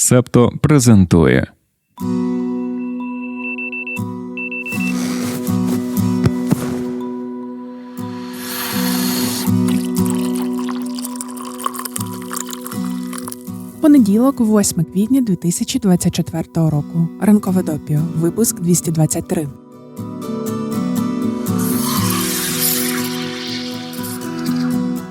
Септо презентує Понеділок, 8 квітня 2024 року. Ранкове допіо. Випуск 223.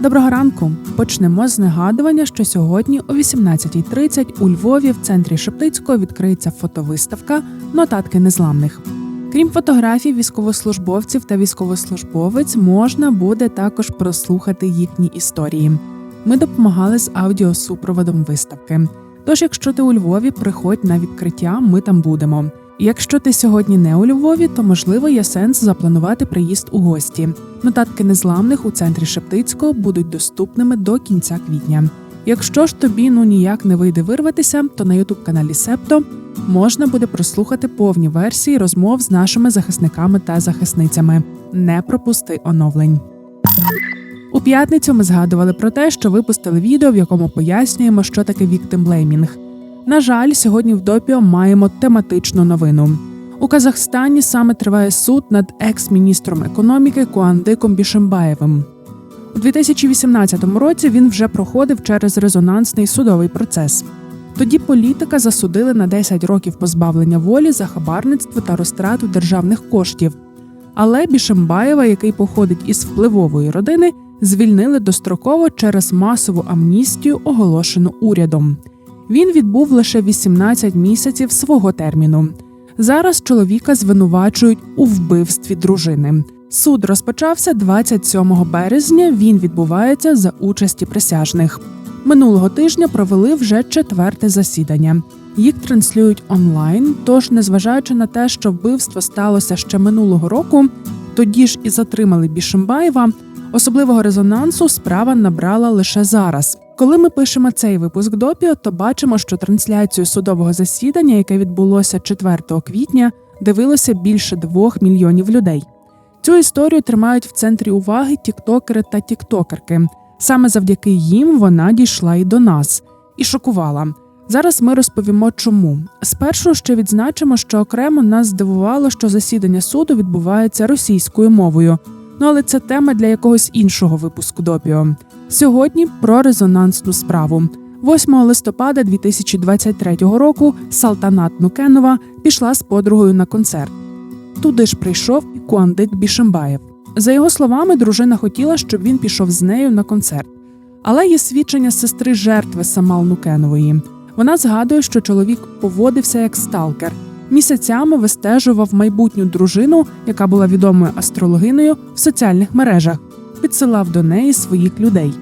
Доброго ранку. Почнемо з нагадування, що сьогодні о 18.30 у Львові в центрі Шептицького відкриється фотовиставка Нотатки незламних. Крім фотографій військовослужбовців та військовослужбовець, можна буде також прослухати їхні історії. Ми допомагали з аудіосупроводом виставки. Тож, якщо ти у Львові, приходь на відкриття, ми там будемо. Якщо ти сьогодні не у Львові, то можливо є сенс запланувати приїзд у гості. Нотатки незламних у центрі Шептицького будуть доступними до кінця квітня. Якщо ж тобі ну ніяк не вийде вирватися, то на ютуб каналі Септо можна буде прослухати повні версії розмов з нашими захисниками та захисницями. Не пропусти оновлень. У п'ятницю ми згадували про те, що випустили відео, в якому пояснюємо, що таке віктимблеймінг. На жаль, сьогодні в допіо маємо тематичну новину. У Казахстані саме триває суд над екс-міністром економіки Куандиком Бішембаєвим. У 2018 році він вже проходив через резонансний судовий процес. Тоді політика засудили на 10 років позбавлення волі за хабарництво та розтрату державних коштів. Але Бішембаєва, який походить із впливової родини, звільнили достроково через масову амністію, оголошену урядом. Він відбув лише 18 місяців свого терміну. Зараз чоловіка звинувачують у вбивстві дружини. Суд розпочався 27 березня. Він відбувається за участі присяжних. Минулого тижня провели вже четверте засідання. Їх транслюють онлайн. Тож, незважаючи на те, що вбивство сталося ще минулого року, тоді ж і затримали Бішимбаєва. Особливого резонансу справа набрала лише зараз. Коли ми пишемо цей випуск допіо, то бачимо, що трансляцію судового засідання, яке відбулося 4 квітня, дивилося більше двох мільйонів людей. Цю історію тримають в центрі уваги тіктокери та тіктокерки. Саме завдяки їм вона дійшла і до нас і шокувала. Зараз ми розповімо, чому. Спершу ще відзначимо, що окремо нас здивувало, що засідання суду відбувається російською мовою. Ну але це тема для якогось іншого випуску допіо. Сьогодні про резонансну справу. 8 листопада 2023 року Салтанат Нукенова пішла з подругою на концерт. Туди ж прийшов і Куандик Бішембаєв. За його словами, дружина хотіла, щоб він пішов з нею на концерт. Але є свідчення сестри жертви Самал Нукенової. Вона згадує, що чоловік поводився як сталкер. Місяцями вистежував майбутню дружину, яка була відомою астрологиною в соціальних мережах, підсилав до неї своїх людей.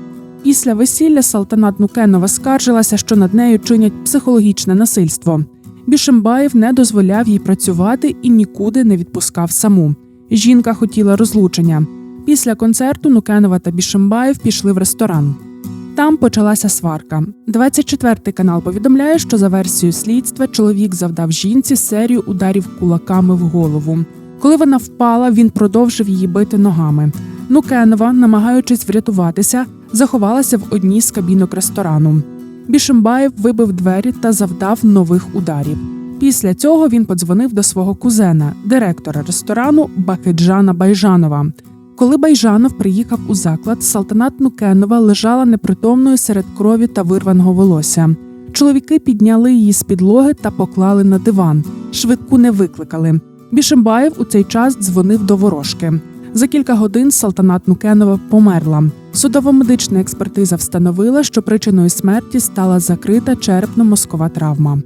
Після весілля Салтанат Нукенова скаржилася, що над нею чинять психологічне насильство. Бішембаєв не дозволяв їй працювати і нікуди не відпускав саму. Жінка хотіла розлучення. Після концерту Нукенова та Бішембаєв пішли в ресторан. Там почалася сварка. 24-й канал повідомляє, що за версією слідства чоловік завдав жінці серію ударів кулаками в голову. Коли вона впала, він продовжив її бити ногами. Нукенова, намагаючись врятуватися, заховалася в одній з кабінок ресторану. Бішембаєв вибив двері та завдав нових ударів. Після цього він подзвонив до свого кузена, директора ресторану Бакиджана Байжанова. Коли Байжанов приїхав у заклад, Салтанат Нукенова лежала непритомною серед крові та вирваного волосся. Чоловіки підняли її з підлоги та поклали на диван. Швидку не викликали. Бішембаєв у цей час дзвонив до ворожки. За кілька годин Салтанат Нукенова померла. Судово-медична експертиза встановила, що причиною смерті стала закрита черепно-мозкова травма.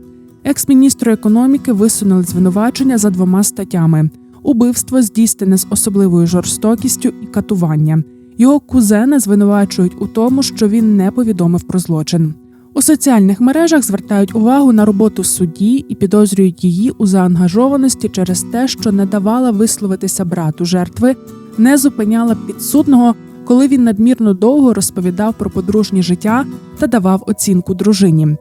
Екс-міністру економіки висунули звинувачення за двома статтями: убивство здійснене з особливою жорстокістю і катування. Його кузена звинувачують у тому, що він не повідомив про злочин. У соціальних мережах звертають увагу на роботу судді і підозрюють її у заангажованості через те, що не давала висловитися брату жертви, не зупиняла підсудного, коли він надмірно довго розповідав про подружнє життя та давав оцінку дружині.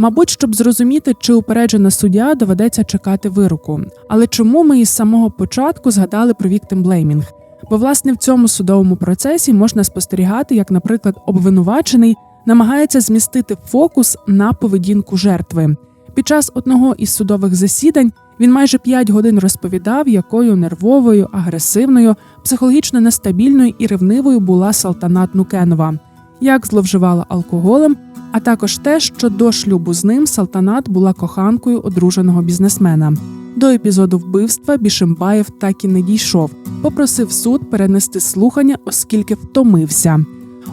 Мабуть, щоб зрозуміти, чи упереджена суддя доведеться чекати вироку. Але чому ми із самого початку згадали про віктимблеймінг? Бо власне в цьому судовому процесі можна спостерігати, як, наприклад, обвинувачений намагається змістити фокус на поведінку жертви. Під час одного із судових засідань він майже 5 годин розповідав, якою нервовою, агресивною, психологічно нестабільною і ревнивою була Салтанат Нукенова, як зловживала алкоголем, а також те, що до шлюбу з ним Салтанат була коханкою одруженого бізнесмена. До епізоду вбивства Бішимбаєв так і не дійшов. Попросив суд перенести слухання, оскільки втомився.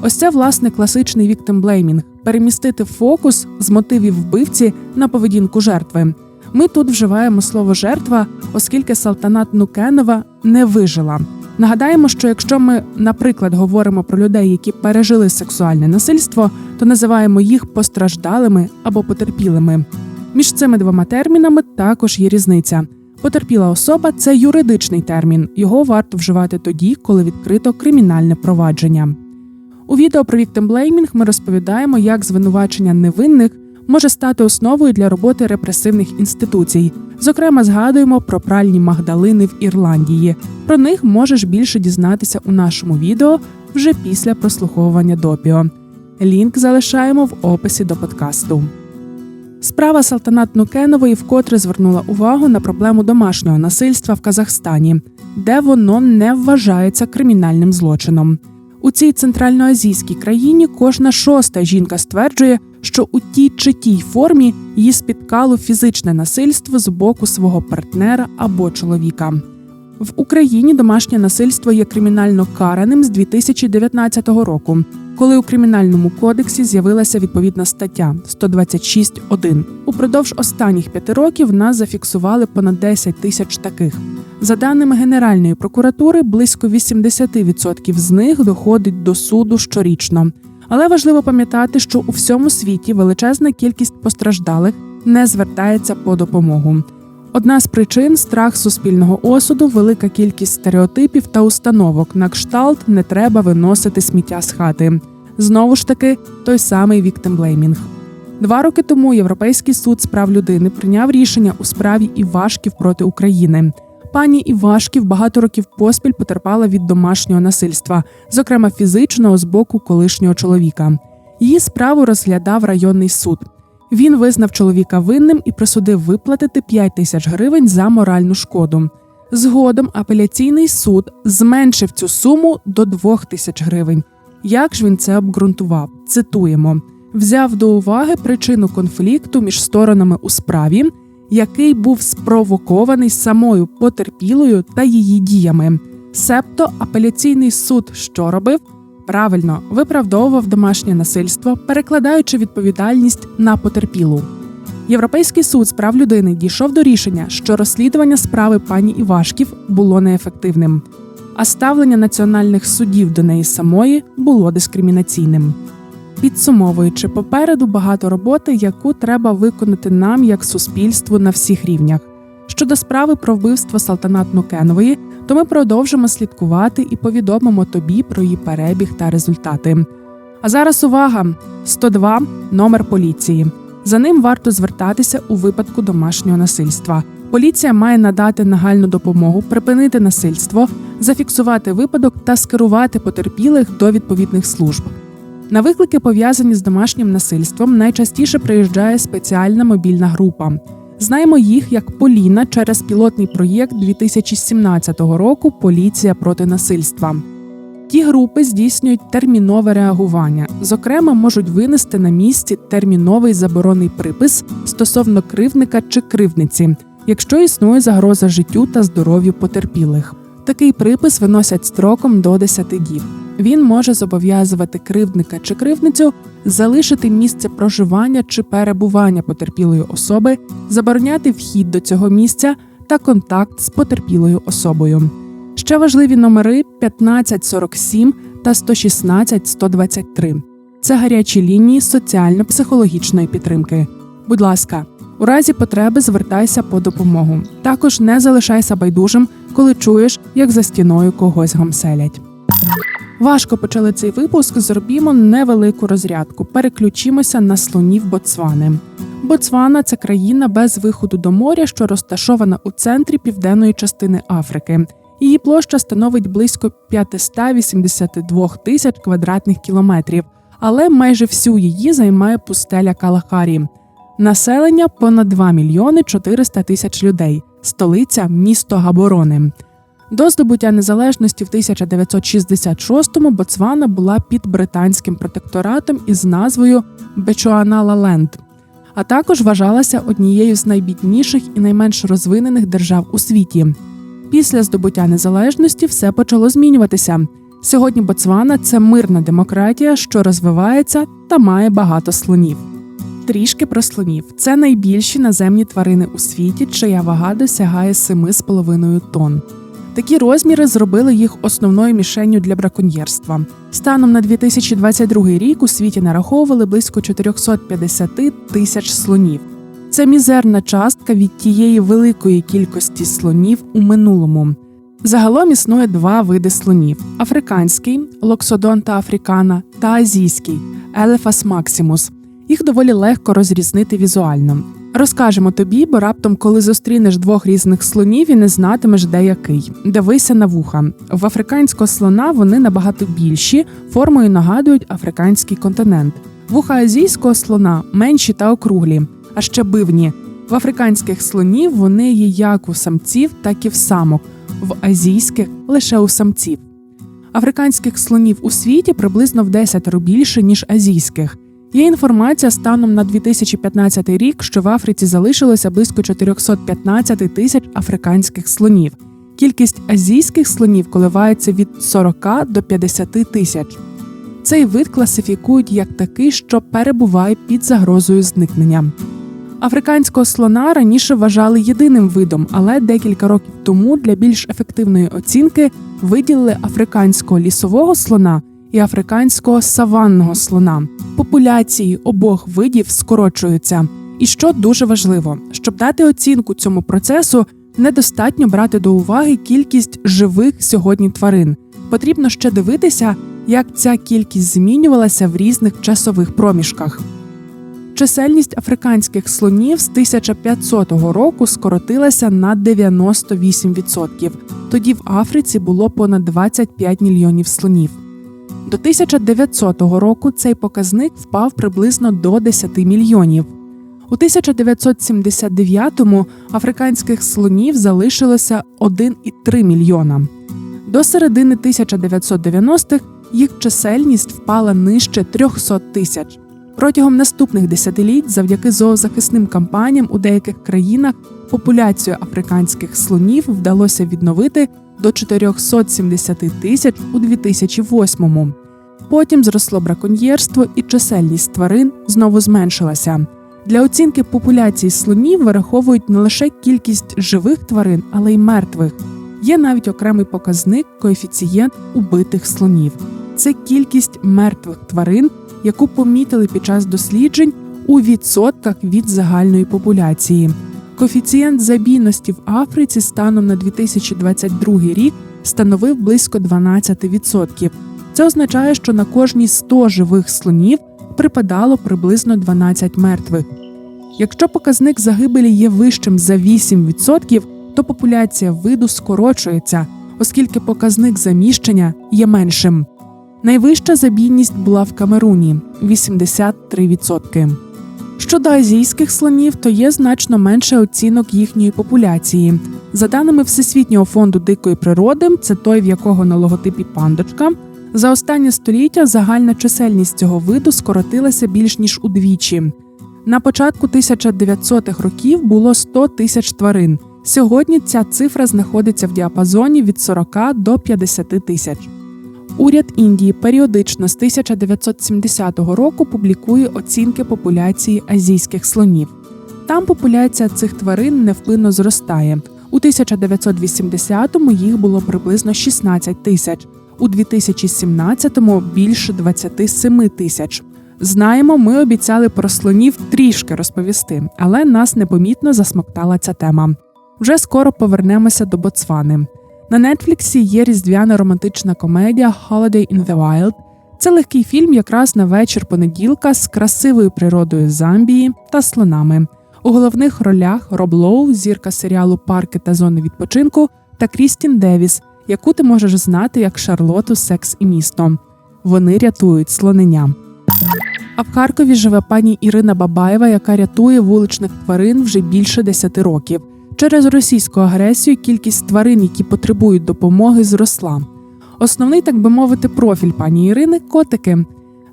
Ось це власне класичний віктимблеймінг – перемістити фокус з мотивів вбивці на поведінку жертви. Ми тут вживаємо слово жертва, оскільки Салтанат Нукенова не вижила. Нагадаємо, що якщо ми, наприклад, говоримо про людей, які пережили сексуальне насильство, то називаємо їх постраждалими або потерпілими. Між цими двома термінами також є різниця. Потерпіла особа це юридичний термін. Його варто вживати тоді, коли відкрито кримінальне провадження. У відео про віктимблеймінг ми розповідаємо, як звинувачення невинних може стати основою для роботи репресивних інституцій. Зокрема, згадуємо про пральні Магдалини в Ірландії. Про них можеш більше дізнатися у нашому відео вже після прослуховування допіо. Лінк залишаємо в описі до подкасту. Справа Салтанат Нукенової вкотре звернула увагу на проблему домашнього насильства в Казахстані, де воно не вважається кримінальним злочином. У цій центральноазійській країні кожна шоста жінка стверджує, що у тій чи тій формі її спіткало фізичне насильство з боку свого партнера або чоловіка. В Україні домашнє насильство є кримінально караним з 2019 року, коли у кримінальному кодексі з'явилася відповідна стаття 126.1. Упродовж останніх п'яти років нас зафіксували понад 10 тисяч таких. За даними Генеральної прокуратури, близько 80% з них доходить до суду щорічно. Але важливо пам'ятати, що у всьому світі величезна кількість постраждалих не звертається по допомогу. Одна з причин страх суспільного осуду, велика кількість стереотипів та установок на кшталт не треба виносити сміття з хати. Знову ж таки, той самий віктимблеймінг. Два роки тому Європейський суд з прав людини прийняв рішення у справі Івашків проти України. Пані Івашків багато років поспіль потерпала від домашнього насильства, зокрема фізичного з боку колишнього чоловіка. Її справу розглядав районний суд. Він визнав чоловіка винним і присудив виплатити 5 тисяч гривень за моральну шкоду. Згодом апеляційний суд зменшив цю суму до 2 тисяч гривень. Як ж він це обґрунтував? Цитуємо: взяв до уваги причину конфлікту між сторонами у справі, який був спровокований самою потерпілою та її діями. Себто апеляційний суд що робив? Правильно виправдовував домашнє насильство, перекладаючи відповідальність на потерпілу. Європейський суд з прав людини дійшов до рішення, що розслідування справи пані Івашків було неефективним, а ставлення національних судів до неї самої було дискримінаційним. Підсумовуючи, попереду багато роботи, яку треба виконати нам як суспільству на всіх рівнях. Щодо справи про вбивство Салтанат Нукенової, то ми продовжимо слідкувати і повідомимо тобі про її перебіг та результати. А зараз увага! 102 – номер поліції. За ним варто звертатися у випадку домашнього насильства. Поліція має надати нагальну допомогу, припинити насильство, зафіксувати випадок та скерувати потерпілих до відповідних служб. На виклики, пов'язані з домашнім насильством, найчастіше приїжджає спеціальна мобільна група. Знаємо їх як Поліна через пілотний проєкт 2017 року Поліція проти насильства. Ті групи здійснюють термінове реагування, зокрема, можуть винести на місці терміновий заборонний припис стосовно кривника чи кривниці, якщо існує загроза життю та здоров'ю потерпілих. Такий припис виносять строком до 10 діб. Він може зобов'язувати кривдника чи кривницю залишити місце проживання чи перебування потерпілої особи, забороняти вхід до цього місця та контакт з потерпілою особою. Ще важливі номери 1547 та 116 123. Це гарячі лінії соціально-психологічної підтримки. Будь ласка, у разі потреби звертайся по допомогу. Також не залишайся байдужим, коли чуєш, як за стіною когось гамселять. Важко почали цей випуск. Зробімо невелику розрядку. Переключимося на слонів Боцвани. Боцвана це країна без виходу до моря, що розташована у центрі південної частини Африки. Її площа становить близько 582 тисяч квадратних кілометрів, але майже всю її займає пустеля Калахарі. Населення понад 2 мільйони 400 тисяч людей, столиця місто Габорони. До здобуття незалежності в 1966-му Боцвана була під британським протекторатом із назвою Бечуаналаленд, а також вважалася однією з найбідніших і найменш розвинених держав у світі. Після здобуття незалежності все почало змінюватися. Сьогодні Боцвана це мирна демократія, що розвивається та має багато слонів. Трішки про слонів це найбільші наземні тварини у світі, чия вага досягає 7,5 тонн. Такі розміри зробили їх основною мішенню для браконьєрства. Станом на 2022 рік у світі нараховували близько 450 тисяч слонів. Це мізерна частка від тієї великої кількості слонів у минулому. Загалом існує два види слонів: африканський локсодонта африкана та азійський елефас максимус. Їх доволі легко розрізнити візуально. Розкажемо тобі, бо раптом, коли зустрінеш двох різних слонів і не знатимеш, де який. Дивися на вуха. В африканського слона вони набагато більші, формою нагадують африканський континент. Вуха азійського слона менші та округлі, а ще бивні. В африканських слонів вони є як у самців, так і в самок, в азійських лише у самців. Африканських слонів у світі приблизно в 10 більше, ніж азійських. Є інформація станом на 2015 рік, що в Африці залишилося близько 415 тисяч африканських слонів. Кількість азійських слонів коливається від 40 до 50 тисяч. Цей вид класифікують як такий, що перебуває під загрозою зникнення. Африканського слона раніше вважали єдиним видом, але декілька років тому для більш ефективної оцінки виділили африканського лісового слона і африканського саванного слона. Популяції обох видів скорочуються. І що дуже важливо, щоб дати оцінку цьому процесу, недостатньо брати до уваги кількість живих сьогодні тварин. Потрібно ще дивитися, як ця кількість змінювалася в різних часових проміжках. Чисельність африканських слонів з 1500 року скоротилася на 98%. Тоді в Африці було понад 25 мільйонів слонів. До 1900 року цей показник впав приблизно до 10 мільйонів. У 1979-му африканських слонів залишилося 1,3 мільйона. До середини 1990-х їх чисельність впала нижче 300 тисяч. Протягом наступних десятиліть, завдяки зоозахисним кампаніям у деяких країнах, популяцію африканських слонів вдалося відновити до 470 тисяч у 2008-му. Потім зросло браконьєрство і чисельність тварин знову зменшилася. Для оцінки популяції слонів вираховують не лише кількість живих тварин, але й мертвих. Є навіть окремий показник коефіцієнт убитих слонів. Це кількість мертвих тварин, яку помітили під час досліджень у відсотках від загальної популяції. Коефіцієнт забійності в Африці станом на 2022 рік становив близько 12%. Це означає, що на кожні 100 живих слонів припадало приблизно 12 мертвих. Якщо показник загибелі є вищим за 8%, то популяція виду скорочується, оскільки показник заміщення є меншим. Найвища забійність була в Камеруні 83%. Щодо азійських слонів, то є значно менше оцінок їхньої популяції. За даними Всесвітнього фонду дикої природи, це той, в якого на логотипі пандочка. За останнє століття загальна чисельність цього виду скоротилася більш ніж удвічі. На початку 1900-х років було 100 тисяч тварин. Сьогодні ця цифра знаходиться в діапазоні від 40 до 50 тисяч. Уряд Індії періодично з 1970 року публікує оцінки популяції азійських слонів. Там популяція цих тварин невпинно зростає. У 1980-му їх було приблизно 16 тисяч, у 2017-му більше 27 тисяч. Знаємо, ми обіцяли про слонів трішки розповісти, але нас непомітно засмоктала ця тема. Вже скоро повернемося до Боцвани. На Нетфліксі є різдвяна романтична комедія Holiday in the Wild. Це легкий фільм якраз на вечір понеділка з красивою природою Замбії та слонами. У головних ролях Роб Лоу, зірка серіалу Парки та зони відпочинку та Крістін Девіс, яку ти можеш знати як Шарлоту Секс і місто. Вони рятують слонення. А в Харкові живе пані Ірина Бабаєва, яка рятує вуличних тварин вже більше 10 років. Через російську агресію кількість тварин, які потребують допомоги, зросла. Основний, так би мовити, профіль пані Ірини котики.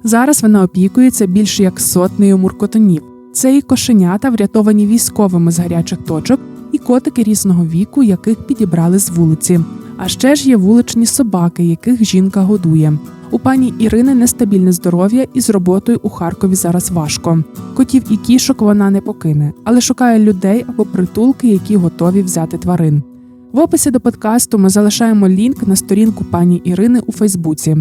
Зараз вона опікується більше як сотнею муркотонів. Це і кошенята, врятовані військовими з гарячих точок, і котики різного віку, яких підібрали з вулиці. А ще ж є вуличні собаки, яких жінка годує. У пані Ірини нестабільне здоров'я і з роботою у Харкові зараз важко. Котів і кішок вона не покине, але шукає людей або притулки, які готові взяти тварин. В описі до подкасту ми залишаємо лінк на сторінку пані Ірини у Фейсбуці.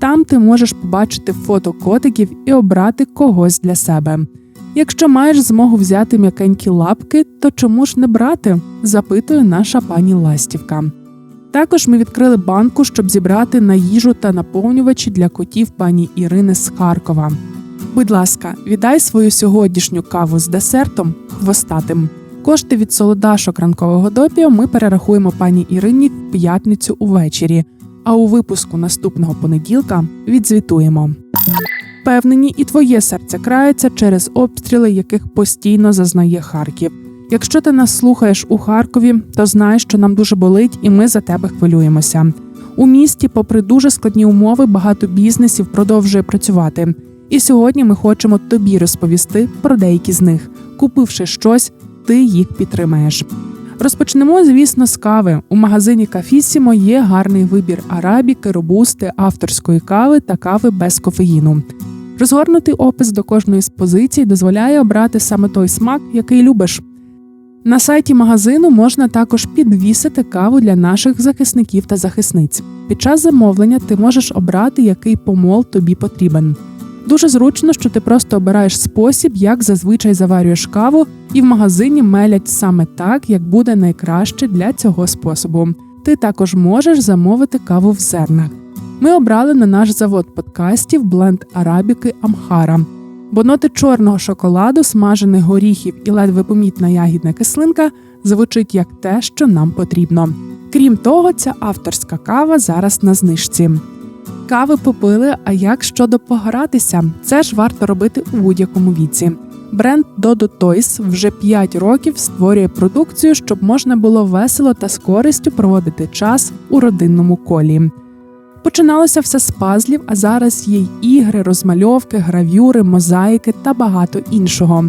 Там ти можеш побачити фото котиків і обрати когось для себе. Якщо маєш змогу взяти м'якенькі лапки, то чому ж не брати? запитує наша пані Ластівка. Також ми відкрили банку, щоб зібрати на їжу та наповнювачі для котів пані Ірини з Харкова. Будь ласка, віддай свою сьогоднішню каву з десертом хвостатим. Кошти від солодашок ранкового допіо ми перерахуємо пані Ірині в п'ятницю увечері, а у випуску наступного понеділка відзвітуємо. Впевнені, і твоє серце крається через обстріли, яких постійно зазнає Харків. Якщо ти нас слухаєш у Харкові, то знай, що нам дуже болить, і ми за тебе хвилюємося. У місті, попри дуже складні умови, багато бізнесів продовжує працювати. І сьогодні ми хочемо тобі розповісти про деякі з них. Купивши щось, ти їх підтримаєш. Розпочнемо, звісно, з кави. У магазині Кафісімо є гарний вибір арабіки, робусти, авторської кави та кави без кофеїну. Розгорнутий опис до кожної з позицій дозволяє обрати саме той смак, який любиш. На сайті магазину можна також підвісити каву для наших захисників та захисниць. Під час замовлення ти можеш обрати, який помол тобі потрібен. Дуже зручно, що ти просто обираєш спосіб, як зазвичай заварюєш каву, і в магазині мелять саме так, як буде найкраще для цього способу. Ти також можеш замовити каву в зернах. Ми обрали на наш завод подкастів бленд арабіки Амхара. Бо ноти чорного шоколаду, смажених горіхів і ледве помітна ягідна кислинка звучить як те, що нам потрібно. Крім того, ця авторська кава зараз на знижці. Кави попили, а як щодо погратися? Це ж варто робити у будь-якому віці. Бренд Dodo Toys вже 5 років створює продукцію, щоб можна було весело та з користю проводити час у родинному колі. Починалося все з пазлів, а зараз є й ігри, розмальовки, гравюри, мозаїки та багато іншого.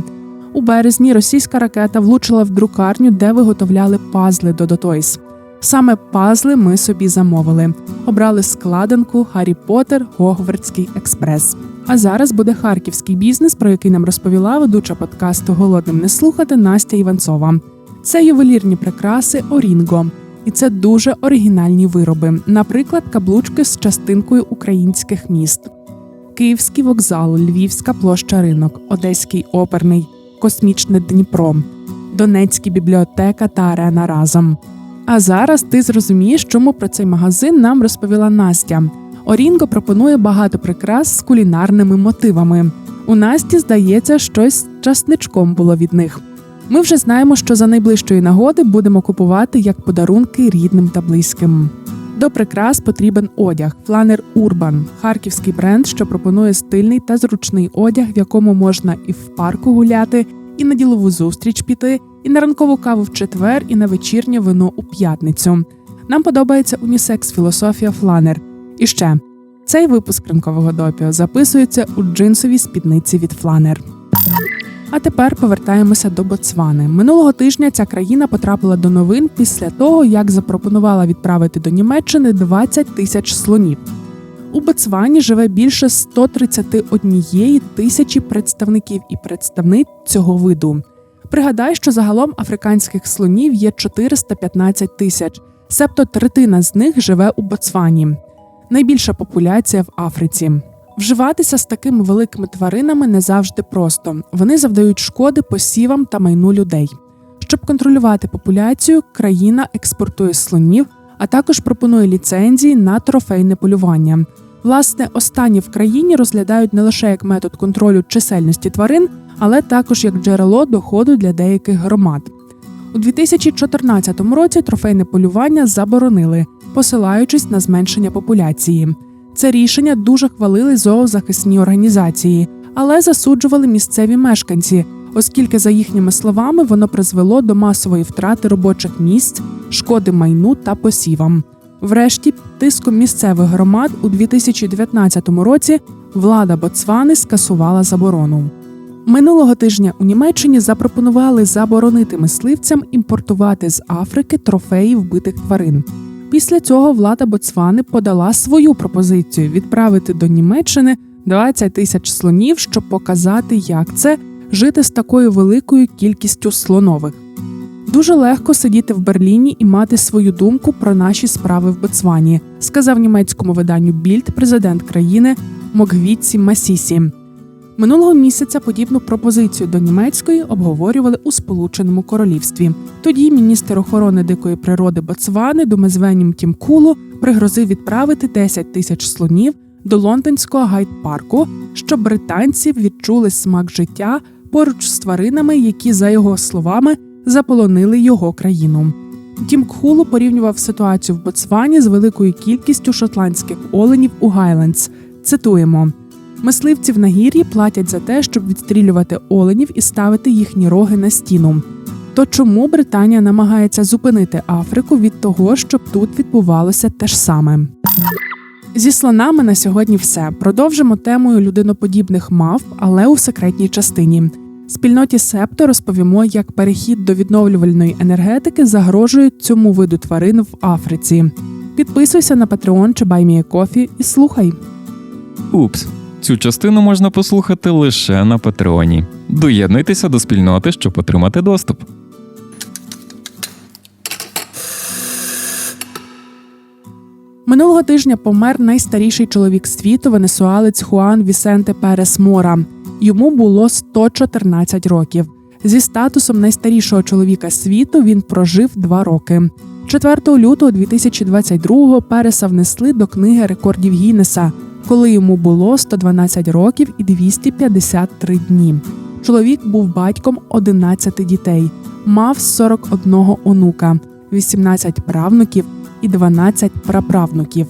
У березні російська ракета влучила в друкарню, де виготовляли пазли Dodo Toys. Саме пазли ми собі замовили. Обрали складинку Гаррі Поттер Гогвардський експрес. А зараз буде харківський бізнес, про який нам розповіла ведуча подкасту Голодним не слухати Настя Іванцова. Це ювелірні прикраси Орінго. І це дуже оригінальні вироби, наприклад, каблучки з частинкою українських міст: Київський вокзал, Львівська площа ринок, Одеський оперний, Космічне Дніпро, Донецька бібліотека та арена разом. А зараз ти зрозумієш, чому про цей магазин нам розповіла Настя. Орінго пропонує багато прикрас з кулінарними мотивами. У Насті, здається, щось з часничком було від них. Ми вже знаємо, що за найближчої нагоди будемо купувати як подарунки рідним та близьким. До прикрас потрібен одяг Фланер Урбан, харківський бренд, що пропонує стильний та зручний одяг, в якому можна і в парку гуляти, і на ділову зустріч піти, і на ранкову каву в четвер, і на вечірнє вино у п'ятницю. Нам подобається унісекс філософія Фланер. І ще цей випуск ранкового допіо записується у джинсовій спідниці від Фланер. А тепер повертаємося до Ботсвани. Минулого тижня ця країна потрапила до новин після того, як запропонувала відправити до Німеччини 20 тисяч слонів. У Ботсвані живе більше 131 тисячі представників і представниць цього виду. Пригадай, що загалом африканських слонів є 415 тисяч, себто третина з них живе у Ботсвані. Найбільша популяція в Африці. Вживатися з такими великими тваринами не завжди просто. Вони завдають шкоди посівам та майну людей. Щоб контролювати популяцію, країна експортує слонів, а також пропонує ліцензії на трофейне полювання. Власне, останні в країні розглядають не лише як метод контролю чисельності тварин, але також як джерело доходу для деяких громад. У 2014 році трофейне полювання заборонили, посилаючись на зменшення популяції. Це рішення дуже хвалили зоозахисні організації, але засуджували місцеві мешканці, оскільки, за їхніми словами, воно призвело до масової втрати робочих місць, шкоди майну та посівам. Врешті, тиском місцевих громад у 2019 році влада Боцвани скасувала заборону. Минулого тижня у Німеччині запропонували заборонити мисливцям імпортувати з Африки трофеї вбитих тварин. Після цього влада Боцвани подала свою пропозицію відправити до Німеччини 20 тисяч слонів, щоб показати, як це жити з такою великою кількістю слонових. Дуже легко сидіти в Берліні і мати свою думку про наші справи в Ботсвані, сказав німецькому виданню Більд президент країни Могвіці Масісі. Минулого місяця подібну пропозицію до німецької обговорювали у Сполученому Королівстві. Тоді міністр охорони дикої природи Ботсвани Думезвенім Тімкулу пригрозив відправити 10 тисяч слонів до лондонського гайд-парку, щоб британці відчули смак життя поруч з тваринами, які, за його словами, заполонили його країну. Тім Кхулу порівнював ситуацію в Ботсвані з великою кількістю шотландських оленів у Гайлендс. Цитуємо. Мисливці в нагір'ї платять за те, щоб відстрілювати оленів і ставити їхні роги на стіну. То чому Британія намагається зупинити Африку від того, щоб тут відбувалося те ж саме? Зі слонами на сьогодні все. Продовжимо темою людиноподібних мав, але у секретній частині. Спільноті Септо розповімо, як перехід до відновлювальної енергетики загрожує цьому виду тварин в Африці. Підписуйся на Patreon чи BuyMeACoffee і слухай. Упс. Цю частину можна послухати лише на Патреоні. Доєднуйтеся до спільноти, щоб отримати доступ. Минулого тижня помер найстаріший чоловік світу, венесуалець Хуан Вісенте Перес Мора. Йому було 114 років. Зі статусом найстарішого чоловіка світу він прожив два роки. 4 лютого 2022-го Переса внесли до книги рекордів Гіннеса, коли йому було 112 років і 253 дні. Чоловік був батьком 11 дітей, мав 41 онука, 18 правнуків і 12 праправнуків.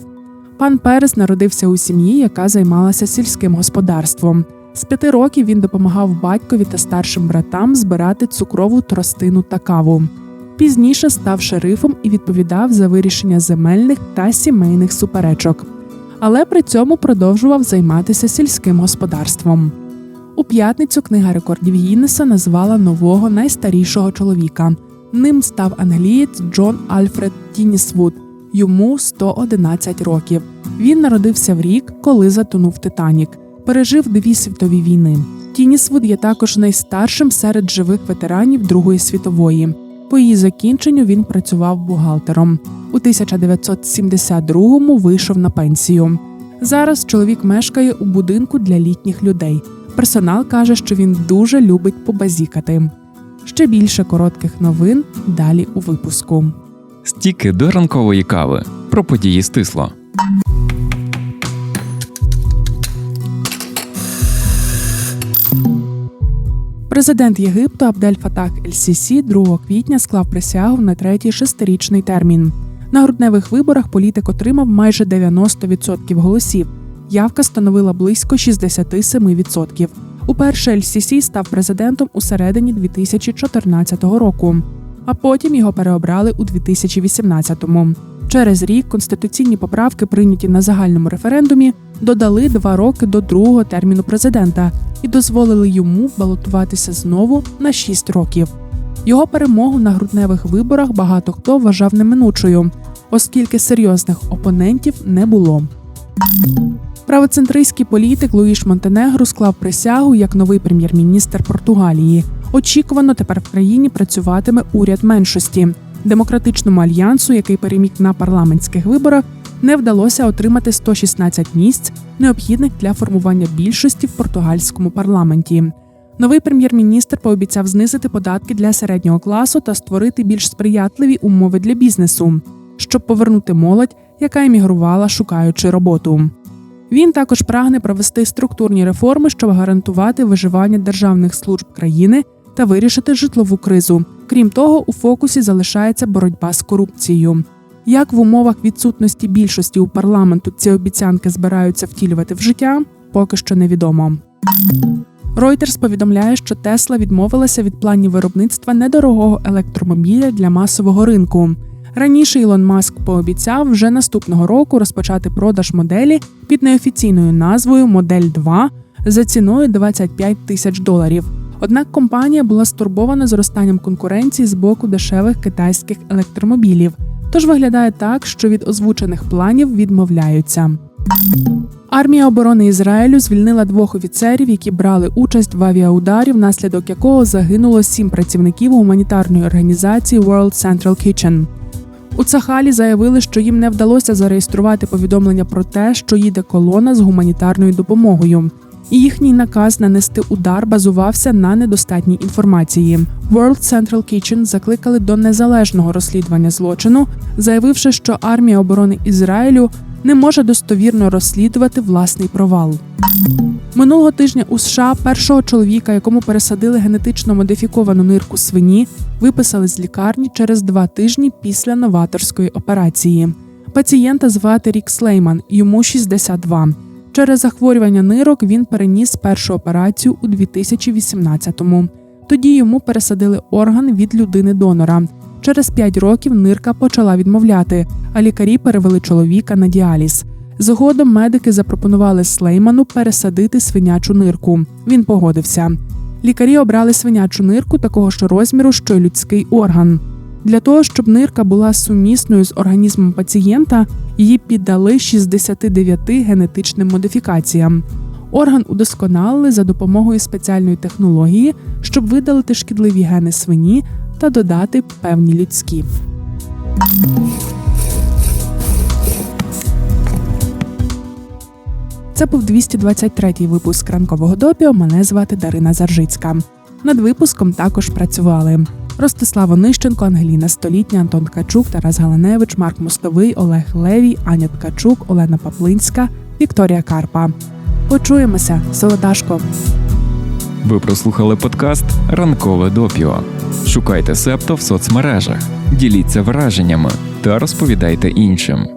Пан Перес народився у сім'ї, яка займалася сільським господарством. З п'яти років він допомагав батькові та старшим братам збирати цукрову тростину та каву. Пізніше став шерифом і відповідав за вирішення земельних та сімейних суперечок, але при цьому продовжував займатися сільським господарством. У п'ятницю книга рекордів Гіннеса назвала нового найстарішого чоловіка. Ним став англієць Джон Альфред Тінісвуд. Йому 111 років. Він народився в рік, коли затонув Титанік. Пережив дві світові війни. Тінісвуд є також найстаршим серед живих ветеранів Другої світової. По її закінченню він працював бухгалтером. У 1972-му вийшов на пенсію. Зараз чоловік мешкає у будинку для літніх людей. Персонал каже, що він дуже любить побазікати. Ще більше коротких новин далі у випуску. Стіки до ранкової кави про події стисло. Президент Єгипту Абдель Фатах Ель-Сісі 2 квітня склав присягу на третій шестирічний термін. На грудневих виборах політик отримав майже 90% голосів. Явка становила близько 67%. Уперше Ель-Сісі став президентом у середині 2014 року, а потім його переобрали у 2018-му. Через рік конституційні поправки, прийняті на загальному референдумі, додали два роки до другого терміну президента і дозволили йому балотуватися знову на 6 років. Його перемогу на грудневих виборах багато хто вважав неминучою, оскільки серйозних опонентів не було. Правоцентристський політик Луїш Монтенегро склав присягу як новий прем'єр-міністр Португалії. Очікувано тепер в країні працюватиме уряд меншості. Демократичному альянсу, який переміг на парламентських виборах, не вдалося отримати 116 місць, необхідних для формування більшості в португальському парламенті. Новий прем'єр-міністр пообіцяв знизити податки для середнього класу та створити більш сприятливі умови для бізнесу, щоб повернути молодь, яка емігрувала, шукаючи роботу. Він також прагне провести структурні реформи, щоб гарантувати виживання державних служб країни та вирішити житлову кризу. Крім того, у фокусі залишається боротьба з корупцією. Як в умовах відсутності більшості у парламенту ці обіцянки збираються втілювати в життя, поки що невідомо. Reuters повідомляє, що Тесла відмовилася від планів виробництва недорогого електромобіля для масового ринку. Раніше Ілон Маск пообіцяв вже наступного року розпочати продаж моделі під неофіційною назвою Модель 2 за ціною 25 тисяч доларів. Однак компанія була стурбована зростанням конкуренції з боку дешевих китайських електромобілів. Тож виглядає так, що від озвучених планів відмовляються. Армія оборони Ізраїлю звільнила двох офіцерів, які брали участь в авіаударі, внаслідок якого загинуло сім працівників гуманітарної організації World Central Kitchen. У Цахалі заявили, що їм не вдалося зареєструвати повідомлення про те, що їде колона з гуманітарною допомогою. І їхній наказ нанести удар базувався на недостатній інформації. World Central Kitchen закликали до незалежного розслідування злочину, заявивши, що армія оборони Ізраїлю не може достовірно розслідувати власний провал. Минулого тижня у США першого чоловіка, якому пересадили генетично модифіковану нирку свині, виписали з лікарні через два тижні після новаторської операції. Пацієнта звати Рік Слейман, йому 62. Через захворювання нирок він переніс першу операцію у 2018-му. Тоді йому пересадили орган від людини-донора. Через 5 років нирка почала відмовляти, а лікарі перевели чоловіка на діаліз. Згодом медики запропонували Слейману пересадити свинячу нирку. Він погодився. Лікарі обрали свинячу нирку такого ж розміру, що й людський орган. Для того, щоб нирка була сумісною з організмом пацієнта, її піддали 69 генетичним модифікаціям. Орган удосконалили за допомогою спеціальної технології, щоб видалити шкідливі гени свині та додати певні людські. Це був 223-й випуск ранкового допіо. Мене звати Дарина Заржицька. Над випуском також працювали Ростислав Нищенко, Ангеліна Столітня, Антон Ткачук, Тарас Галаневич, Марк Мостовий, Олег Левій, Аня Ткачук, Олена Паплинська, Вікторія Карпа. Почуємося, Солодашко. Ви прослухали подкаст Ранкове допіо. Шукайте септо в соцмережах, діліться враженнями та розповідайте іншим.